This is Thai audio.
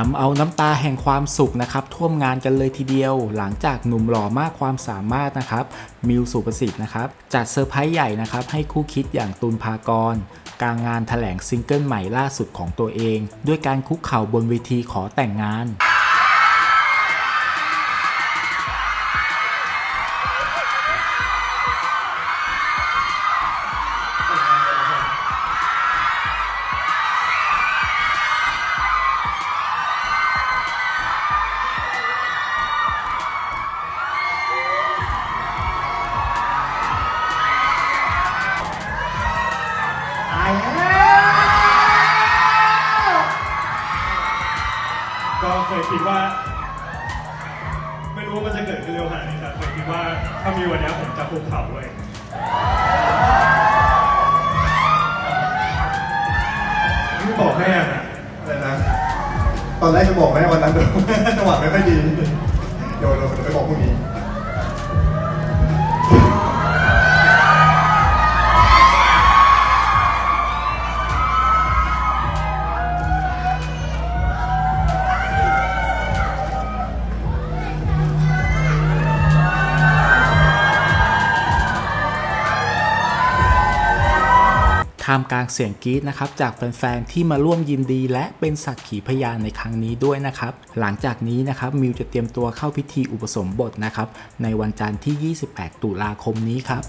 ทำเอาน้ำตาแห่งความสุขนะครับท่วมงานกันเลยทีเดียว หลังจากหนุ่มหล่อมากความสามารถนะครับมิวสุประสิทธิ์นะครับจัดเซอร์ไพรส์ใหญ่นะครับให้คู่คิดอย่างตุลภากรกลางงานแถลงซิงเกิลใหม่ล่าสุดของตัวเอง ด้วยการคุกเข่าบนเวทีขอแต่งงาน ก็เคยคิดว่า ไม่รู้ว่ามันจะเกิดขึ้นเร็วขนาดนี้แต่เคยคิดว่าถ้ามีวันนี้ผมจะคุกเข่าด้วยไม่บอกแม่อะอะไรนะ ตอนแรกจะบอกแม่วันนั้นแต่จังหวะไม่ค่อยดี ท่ามกลางเสียงกรี๊ดนะครับจากแฟนๆที่มาร่วมยินดีและเป็นสักขีพยานในครั้งนี้ด้วยนะครับ หลังจากนี้นะครับมิวจะเตรียมตัวเข้าพิธีอุปสมบทนะครับในวันจันทร์ที่ 28 ตุลาคมนี้ครับ